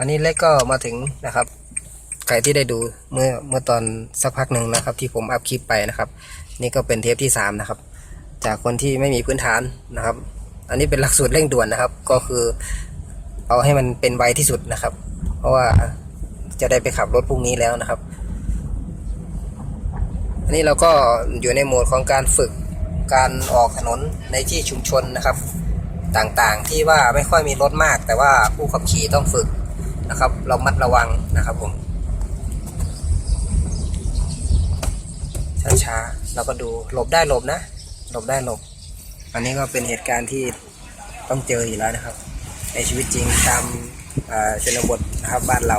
อันนี้เล็กก็มาถึงนะครับใครที่ได้ดูเมื่อเมื่อตอนสักพักหนึ่งนะครับ ที่ผมอัพคลิปไปนะครับ นี่ก็เป็นเทปที่สามนะครับ จากคนที่ไม่มีพื้นฐานนะครับ อันนี้เป็นหลักสูตรเร่งด่วนนะครับ ก็คือเอาให้มันเป็นไวที่สุดนะครับ เพราะว่าจะได้ไปขับรถพรุ่งนี้แล้วนะครับ อันนี้เราก็อยู่ในโหมดของการฝึกการออกถนนในที่ชุมชนนะครับ ต่างๆที่ว่าไม่ค่อยมีรถมาก แต่ว่าผู้ขับขี่ต้องฝึก นะครับ เรามัดระวังนะครับผมช้าๆเราก็ดูหลบได้หลบนะหลบได้หลบ อันนี้ก็เป็นเหตุการณ์ที่ต้องเจออยู่แล้วนะครับ ในชีวิตจริงตามชนบทนะครับบ้านเรา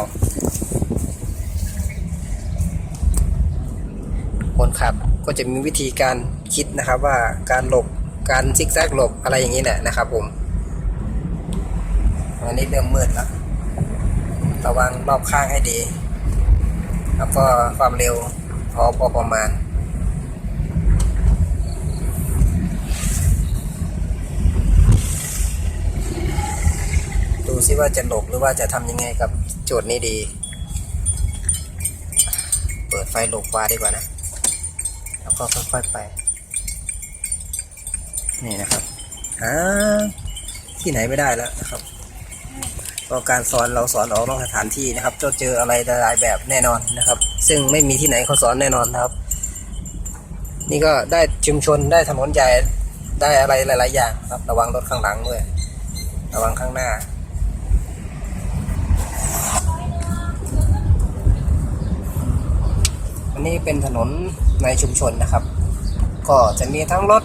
คนขับก็จะมีวิธีการคิดนะครับว่าการหลบการซิกแซกหลบอะไรอย่างนี้แหละนะครับผม อันนี้เริ่มมืดแล้ว ระวังรอบข้างให้ดี แล้วก็ความเร็วพอพอประมาณ ดูซิว่าจะหลบหรือว่าจะทำยังไงกับโจทย์นี้ดี เปิดไฟหลบฟ้าดีกว่านะ แล้วก็ค่อยๆไป นี่นะครับหาที่ไหนไม่ได้แล้วนะครับ ก็การสอนเราสอนออกนอกสถานที่นะครับจะเจออะไรหลายแบบแน่นอนนะครับ ซึ่งไม่มีที่ไหนเขาสอนแน่นอนนะครับ นี่ก็ได้ชุมชนได้ถนนใหญ่ได้อะไรหลาย ๆ อย่างครับ ระวังรถข้างหลังด้วยระวังข้างหน้าอันนี้เป็นถนนในชุมชนนะครับ ก็จะมีทั้งรถ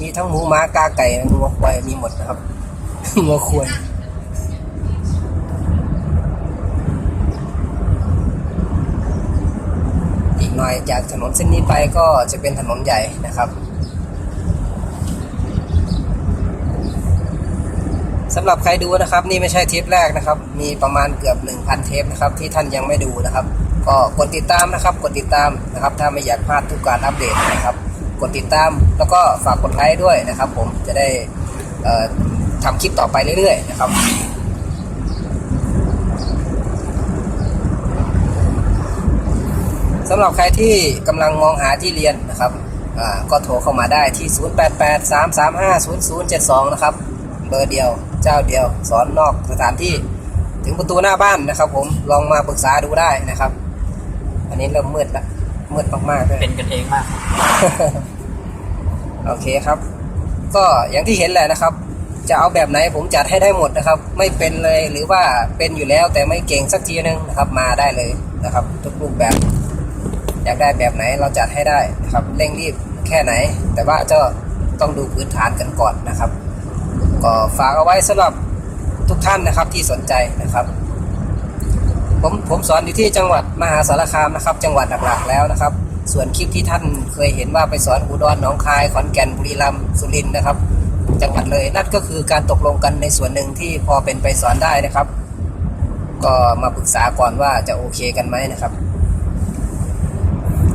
มีทั้งหมูม้ากาไก่งัวควายมีหมดนะครับงัวควาย อยจากถนนเส้นนี้ไปก็จะเป็นถนนใหญ่นะครับสำหรับใครดูนะครับนี่ไม่ใช่เทปแรกนะครับ มีประมาณเกือบ 1,000 เทปนะครับที่ท่านยังไม่ดูนะครับ ก็กดติดตามนะครับ กดติดตามนะครับ ถ้าไม่อยากพลาดทุกการอัปเดตนะครับ กดติดตามแล้วก็ฝากกดไลค์ด้วยนะครับ ผมจะได้ทำคลิปต่อไปเรื่อยๆนะครับ สำหรับใครที่กำลังมองหาที่เรียนนะครับอ่าก็โทรเข้ามาได้ที่ 0883350072 นะครับ เบอร์เดียว เจ้าเดียว สอนนอกสถานที่ ถึงประตูหน้าบ้านนะครับ ผม ลองมาปรึกษาดูได้นะครับ อันนี้เริ่มมืดแล้วมืดมากๆเลยเป็นกันเองมาก โอเคครับ ก็อย่างที่เห็นแหละนะครับ จะเอาแบบไหนผมจัดให้ได้หมดนะครับ ไม่เป็นเลยหรือว่าเป็นอยู่แล้วแต่ไม่เก่งสักทีนึงนะครับ มาได้เลยนะครับ ทุกรูปแบบ อยากได้แบบไหนเราจัดให้ได้ครับเร่งรีบแค่ไหน แต่ว่าจะต้องดูพื้นฐานกันก่อนนะครับ ก็ฝากเอาไว้สำหรับทุกท่านนะครับที่สนใจนะครับ ผมผมสอนอยู่ที่จังหวัดมหาสารคามนะครับ จังหวัดหลักๆแล้วนะครับ ส่วนคลิปที่ท่านเคยเห็นว่าไปสอนอุดรหนองคายขอนแก่นบุรีรัมย์สุรินทร์นะครับ จังหวัดเลยนั่นก็คือการตกลงกันในส่วนหนึ่งที่พอเป็นไปสอนได้นะครับ ก็มาปรึกษาก่อนว่าจะโอเคกันไหมนะครับ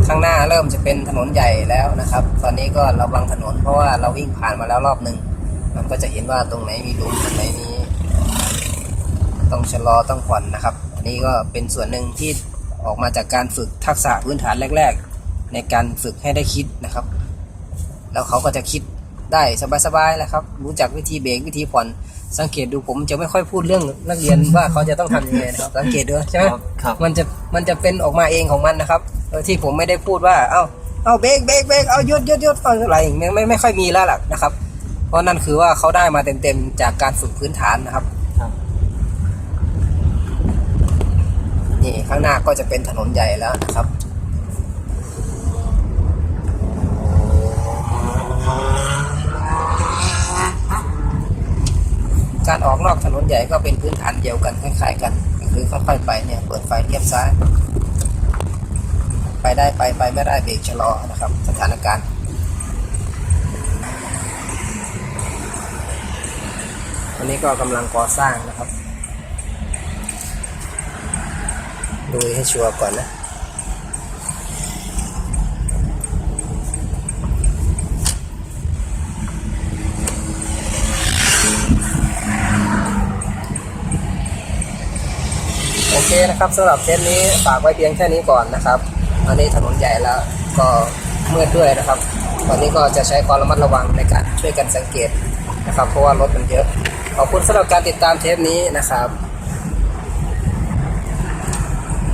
ข้างหน้าเริ่มจะเป็นถนนใหญ่แล้วนะครับ ตอนนี้ก็เระวังถนนเพราะว่าเราวิ่งผ่านมาแล้วรอบหนึ่งมันก็จะเห็นว่าตรงไหนมีหลุมตรงไหนมีต้องชะลอต้องผ่อนนะครับ อันนี้ก็เป็นส่วนหนึ่งที่ออกมาจากการฝึกทักษะพื้นฐานแรก ๆ ในการฝึกให้ได้คิดนะครับ แล้วเขาก็จะคิดได้สบายๆแหละครับ รู้จักวิธีเบรกวิธีผ่อน สังเกตดูผมจะไม่ค่อยพูดเรื่องนักเรียนว่าเขาจะต้องทำยังไงนะครับ สังเกตดูใช่ไหมครับครับมันจะมันจะเป็นออกมาเองของมันนะครับโดยที่ผมไม่ได้พูดว่าเอ้าเอาเบรกเบรกเบรกเอาหยุดหยุดหยุดเอาอะไรอย่างเงี้ยไม่ไม่ค่อยมีแล้วล่ะนะครับ เพราะนั่นคือว่าเขาได้มาเต็มๆจากการฝึกพื้นฐานนะครับครับนี่ข้างหน้าก็จะเป็นถนนใหญ่แล้วนะครับ การออกนอกถนนใหญ่ก็เป็นพื้นฐานเดียวกันคล้ายๆกันก็คือค่อยๆไปเนี่ยเปิดไฟเลี้ยวซ้าย ไปได้ไปไปไม่ได้เบรกชะลอนะครับ สถานการณ์วันนี้ก็กำลังก่อสร้างนะครับ ดูให้ชัวร์ก่อนนะ เคนะครับสำหรับเทปนี้ฝากไว้เพียงแค่นี้ก่อนนะครับอันนี้ถนนใหญ่แล้วก็มืดด้วยนะครับ ตอนนี้ก็จะใช้ความระมัดระวังในการช่วยกันสังเกตนะครับ เพราะว่ารถมันเยอะ ขอบคุณสำหรับการติดตามเทปนี้นะครับ